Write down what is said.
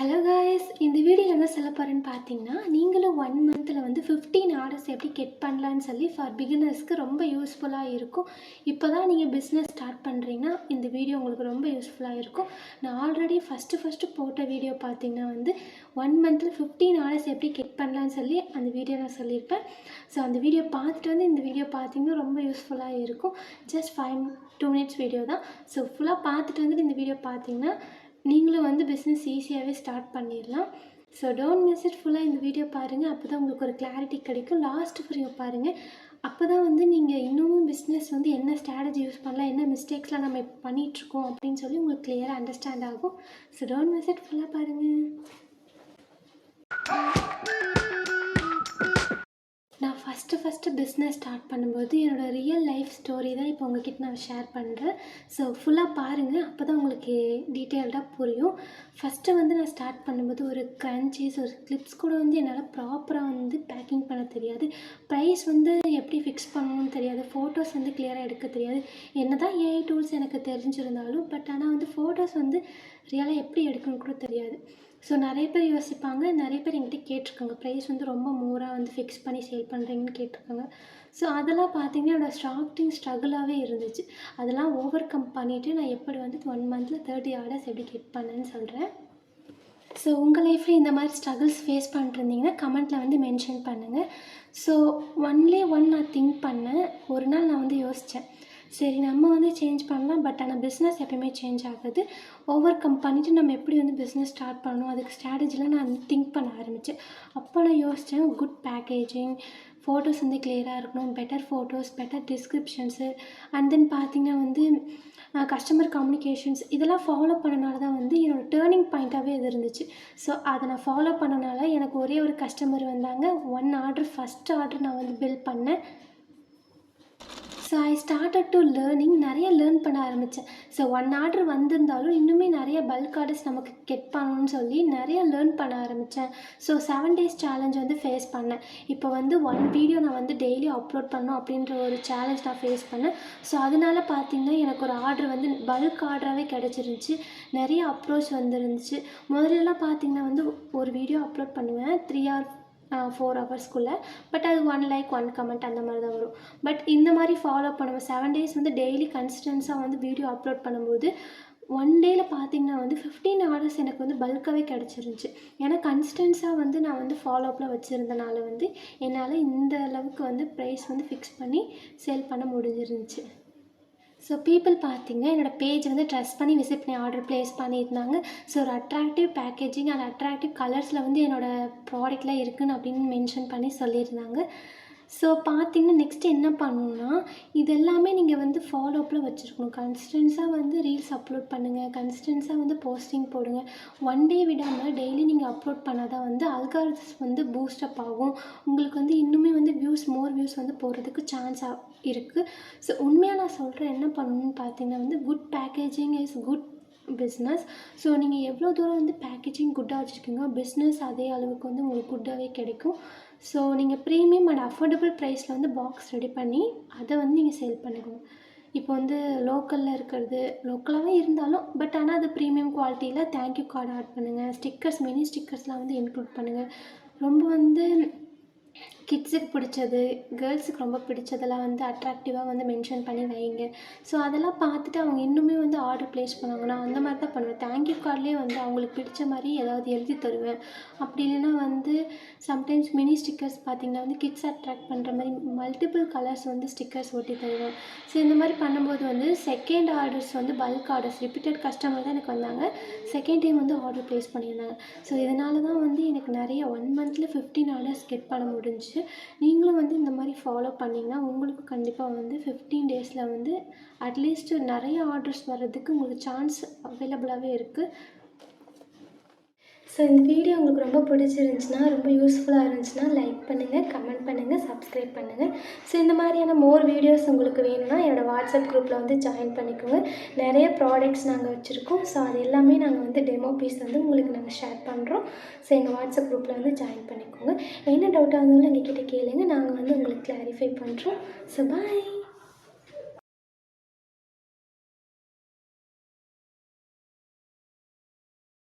Hello guys இந்த வீடியோவில் என்ன சொல்ல போகிறேன்னு பார்த்தீங்கன்னா நீங்களும் ஒன் மந்தில் வந்து ஃபிஃப்டீன் ஆர்டர்ஸ் எப்படி கெட் பண்ணலான்னு சொல்லி ஃபார் பிகினர்ஸ்க்கு ரொம்ப யூஸ்ஃபுல்லாக இருக்கும். இப்போ தான் நீங்கள் பிஸ்னஸ் ஸ்டார்ட் பண்ணுறீங்கன்னா இந்த வீடியோ உங்களுக்கு ரொம்ப யூஸ்ஃபுல்லாக இருக்கும். நான் ஆல்ரெடி ஃபஸ்ட்டு ஃபஸ்ட்டு போட்ட வீடியோ பார்த்தீங்கன்னா வந்து ஒன் மந்தில் ஃபிஃப்டீன் ஆர்டர்ஸ் எப்படி கெட் பண்ணலான்னு சொல்லி அந்த வீடியோ நான் சொல்லியிருப்பேன். ஸோ அந்த வீடியோ பார்த்துட்டு வந்து இந்த வீடியோ பார்த்தீங்கன்னா ரொம்ப யூஸ்ஃபுல்லாக இருக்கும். Just five two minutes video தான். ஸோ ஃபுல்லாக பார்த்துட்டு வந்துட்டு இந்த வீடியோ பார்த்தீங்கன்னா நீங்களும் வந்து பிஸ்னஸ் ஈஸியாகவே ஸ்டார்ட் பண்ணிடலாம். ஸோ டோன்ட் மிஸ் இட் ஃபுல்லாக இந்த வீடியோ பாருங்கள் அப்போ தான் உங்களுக்கு ஒரு கிளாரிட்டி கிடைக்கும். லாஸ்ட் வரையும் பாருங்கள் அப்போ தான் வந்து நீங்கள் இன்னமும் பிஸ்னஸ் வந்து என்ன ஸ்ட்ராட்டஜி யூஸ் பண்ணலாம் என்ன மிஸ்டேக்ஸ்லாம் நம்ம இப்போ பண்ணிகிட்ருக்கோம் அப்படின்னு சொல்லி உங்களுக்கு கிளியராக அண்டர்ஸ்டாண்ட் ஆகும். ஸோ டோன்ட் மிஸ் இட் ஃபுல்லாக பாருங்கள் ஃபஸ்ட்டு பிஸ்னஸ் ஸ்டார்ட் பண்ணும்போது என்னோடய ரியல் லைஃப் ஸ்டோரி தான் இப்போ உங்ககிட்ட நான் ஷேர் பண்ணுறேன் ஸோ ஃபுல்லாக பாருங்கள் அப்போ தான் உங்களுக்கு டீட்டெயில்டாக புரியும். ஃபஸ்ட்டு வந்து நான் ஸ்டார்ட் பண்ணும்போது ஒரு க்ரன்ச்சீஸ் ஒரு கிளிப்ஸ் கூட வந்து என்னால் ப்ராப்பராக வந்து பேக்கிங் பண்ண தெரியாது. ப்ரைஸ் வந்து எப்படி ஃபிக்ஸ் பண்ணணும்னு தெரியாது. ஃபோட்டோஸ் வந்து கிளியராக எடுக்க தெரியாது. என்ன தான் ஏஐ டூல்ஸ் எனக்கு தெரிஞ்சிருந்தாலும் பட் ஆனால் வந்து ஃபோட்டோஸ் வந்து ரியலாக எப்படி எடுக்கணும்னு கூட தெரியாது. ஸோ நிறைய பேர் யோசிப்பாங்க நிறைய பேர் என்கிட்ட கேட்டிருக்காங்க. ப்ரைஸ் வந்து ரொம்ப மோராக வந்து ஃபிக்ஸ் பண்ணி சேல் பண்ணுறீங்கன்னு கேட்டிருக்காங்க. ஸோ அதெல்லாம் பார்த்தீங்கன்னா என்னோடய ஸ்டார்டிங் ஸ்ட்ரகிளாகவே இருந்துச்சு. அதெல்லாம் ஓவர் கம் பண்ணிவிட்டு நான் எப்படி வந்து ஒன் மந்தில் தேர்ட்டி ஆர்டர்ஸ் எப்படி கெட் பண்ணேன்னு சொல்கிறேன் ஸோ உங்கள் லைஃப்பில் இந்த மாதிரி ஸ்ட்ரகிள்ஸ் ஃபேஸ் பண்ணிருந்தீங்கன்னா கமெண்ட்டில் வந்து மென்ஷன் பண்ணுங்கள் ஸோ ஒன்லே ஒன் நான் திங்க் பண்ணேன். ஒரு நாள் நான் வந்து யோசித்தேன் சரி நம்ம வந்து சேஞ்ச் பண்ணலாம். பட் ஆனால் பிஸ்னஸ் எப்பயுமே சேஞ்ச் ஆகுது. ஓவர் கம் பண்ணிவிட்டு நம்ம எப்படி வந்து பிஸ்னஸ் ஸ்டார்ட் பண்ணணும்? அதுக்கு ஸ்ட்ராட்டஜிலாம் நான் திங்க் பண்ண ஆரம்பித்தேன் அப்போ நான் யோசித்தேன் குட் பேக்கேஜிங் ஃபோட்டோஸ் வந்து கிளியராக இருக்கணும். Better photos better descriptions and then பார்த்திங்கன்னா வந்து கஸ்டமர் கம்யூனிகேஷன்ஸ் இதெல்லாம் ஃபாலோ பண்ணனால தான் வந்து என்னோடய டேர்னிங் பாயிண்ட்டாகவே இது இருந்துச்சு. ஸோ அதை நான் ஃபாலோ பண்ணனால எனக்கு ஒரே ஒரு கஸ்டமர் வந்தாங்க. ஒன் ஆர்டர் ஃபஸ்ட் ஆர்டர் நான் வந்து பில் பண்ணேன். So I started to learning நிறைய லேர்ன் பண்ண ஆரம்பித்தேன் ஸோ ஒன் ஆர்டர் வந்திருந்தாலும் இன்னுமே நிறைய பல்க் ஆர்டர்ஸ் நமக்கு கெட் பண்ணணும்னு சொல்லி நிறைய லேர்ன் பண்ண ஆரம்பித்தேன் ஸோ செவன் டேஸ் சேலஞ்ச் வந்து ஃபேஸ் பண்ணேன். இப்போ வந்து ஒன் வீடியோ நான் வந்து டெய்லி அப்லோட் பண்ணணும் அப்படின்ற ஒரு சேலஞ்ச் நான் ஃபேஸ் பண்ணேன். ஸோ அதனால் பார்த்திங்கன்னா எனக்கு ஒரு ஆர்டர் வந்து பல்க் ஆர்டராகவே கிடச்சிருந்துச்சி. நிறைய அப்ரோச் வந்துருந்துச்சு. முதல்லலாம் பார்த்திங்கன்னா வந்து ஒரு வீடியோ அப்லோட் பண்ணுவேன். த்ரீ ஆர் ஃபோர் ஹவர்ஸ்க்குள்ளே பட் அது ஒன் லைக் ஒன் கமெண்ட் அந்த மாதிரி தான் வரும். பட் இந்த மாதிரி ஃபாலோ பண்ணுவோம் செவன் டேஸ் வந்து டெய்லி கன்சிஸ்டன்ஸாக வந்து வீடியோ அப்லோட் பண்ணும்போது ஒன் டேயில் பார்த்தீங்கன்னா வந்து ஃபிஃப்டீன் ஹவர்ஸ் எனக்கு வந்து பல்காகவே கிடச்சிருந்துச்சி. ஏன்னா கன்ஸ்டன்ஸாக வந்து நான் வந்து ஃபாலோப்பில் வச்சுருந்தனால வந்து என்னால் இந்த அளவுக்கு வந்து ப்ரைஸ் வந்து ஃபிக்ஸ் பண்ணி சேல் பண்ண முடிஞ்சிருந்துச்சு. ஸோ பீப்புள் பார்த்தீங்க என்னோடய பேஜ் வந்து ட்ரெஸ் பண்ணி விசிட் பண்ணி ஆர்டர் ப்ளேஸ் பண்ணியிருந்தாங்க. ஸோ ஒரு அட்ராக்டிவ் பேக்கேஜிங் அண்ட் அட்ராக்டிவ் கலர்ஸில் வந்து என்னோடய ப்ராடக்ட்லாம் இருக்குதுன்னு அப்படின்னு மென்ஷன் பண்ணி சொல்லியிருந்தாங்க. ஸோ பார்த்தீங்கன்னா நெக்ஸ்ட் என்ன பண்ணணுன்னா இது எல்லாமே நீங்கள் வந்து ஃபாலோ அப்பில் வச்சுருக்கணும். கன்சிஸ்டன்ஸாக வந்து ரீல்ஸ் அப்லோட் பண்ணுங்கள் கன்சிஸ்டன்ஸாக வந்து போஸ்டிங் போடுங்க. ஒன் டே விடாமல் டெய்லி நீங்கள் அப்லோட் பண்ணால் தான் வந்து அல்காரிதம்ஸ் வந்து பூஸ்டப் ஆகும். உங்களுக்கு வந்து இன்னுமே வந்து வியூஸ் மோர் வியூஸ் வந்து போகிறதுக்கு சான்ஸ் இருக்குது ஸோ உண்மையாக நான் சொல்கிறேன் என்ன பண்ணணும்னு பார்த்தீங்கன்னா வந்து good packaging is good business so நீங்கள் எவ்வளோ தூரம் வந்து பேக்கேஜிங் குட்டாக வச்சுருக்கீங்க பிஸ்னஸ் அதே அளவுக்கு வந்து உங்களுக்கு குட்டாகவே கிடைக்கும். ஸோ நீங்கள் ப்ரீமியம் அண்ட் அஃபோர்டபுள் ப்ரைஸில் வந்து பாக்ஸ் ரெடி பண்ணி அதை வந்து நீங்கள் சேல் பண்ணிக்கணும் இப்போ வந்து லோக்கலில் இருக்கிறது லோக்கலாகவே இருந்தாலும் பட் ஆனால் அது ப்ரீமியம் குவாலிட்டியில் தேங்க்யூ கார்டு ஆட் பண்ணுங்கள் ஸ்டிக்கர்ஸ் மினி ஸ்டிக்கர்ஸ்லாம் வந்து இன்க்ளூட் பண்ணுங்கள் ரொம்ப வந்து கிட்ஸுக்கு பிடிச்சது கேர்ள்ஸுக்கு ரொம்ப பிடிச்சதெல்லாம் வந்து அட்ராக்டிவாக வந்து மென்ஷன் பண்ணி வைங்க. ஸோ அதெல்லாம் பார்த்துட்டு அவங்க இன்னுமே வந்து ஆர்டர் ப்ளேஸ் பண்ணுவாங்க. நான் அந்த மாதிரி தான் பண்ணுவேன். தேங்க்யூ கார்ட்லேயே வந்து அவங்களுக்கு பிடிச்ச மாதிரி ஏதாவது எழுதி தருவேன். அப்படி இல்லைன்னா வந்து சம்டைம்ஸ் மினி ஸ்டிக்கர்ஸ் பார்த்திங்கன்னா வந்து கிட்ஸ் அட்ராக்ட் பண்ணுற மாதிரி மல்டிபிள் கலர்ஸ் வந்து ஸ்டிக்கர்ஸ் ஒட்டி தருவேன். ஸோ இந்த மாதிரி பண்ணும்போது வந்து செகண்ட் ஆர்டர்ஸ் வந்து பல்க் ஆர்டர்ஸ் ரிப்பீட்டட் கஸ்டமர் தான் எனக்கு வந்தாங்க. செகண்ட் டைம் வந்து ஆர்டர் ப்ளேஸ் பண்ணியிருந்தாங்க. ஸோ இதனால தான் வந்து எனக்கு நிறைய ஒன் மந்தில் ஃபிஃப்டீன் ஆர்டர்ஸ் கெட் பண்ண முடிஞ்சு நீங்களும் வந்து இந்த மாதிரி ஃபாலோ பண்ணிங்கன்னா உங்களுக்கு கண்டிப்பாக வந்து ஃபிஃப்டீன் டேஸில் வந்து அட்லீஸ்ட் நிறைய ஆர்டர்ஸ் வர்றதுக்கு உங்களுக்கு சான்ஸ் அவைலபிளாகவே இருக்குது ஸோ இந்த வீடியோ உங்களுக்கு ரொம்ப பிடிச்சிருந்துச்சுன்னா ரொம்ப யூஸ்ஃபுல்லாக இருந்துச்சுன்னா லைக் பண்ணுங்கள் கமெண்ட் பண்ணுங்கள் சப்ஸ்கிரைப் பண்ணுங்கள் ஸோ இந்த மாதிரியான மோர் வீடியோஸ் உங்களுக்கு வேணும்னா என்னோடய வாட்ஸ்அப் குரூப்பில் வந்து ஜாயின் பண்ணிக்கோங்க. நிறைய ப்ராடக்ட்ஸ் நாங்கள் வச்சுருக்கோம். ஸோ அது எல்லாமே நாங்கள் வந்து டெமோ பீஸ் வந்து உங்களுக்கு நாங்கள் ஷேர் பண்ணுறோம் ஸோ எங்கள் வாட்ஸ்அப் குரூப்பில் வந்து ஜாயின் பண்ணிக்கோங்க. என்ன டவுட்டாக இருந்தாலும் எங்ககிட்ட கேளுங்க. நாங்கள் வந்து உங்களுக்கு கிளாரிஃபை பண்ணுறோம் ஸோ பாய்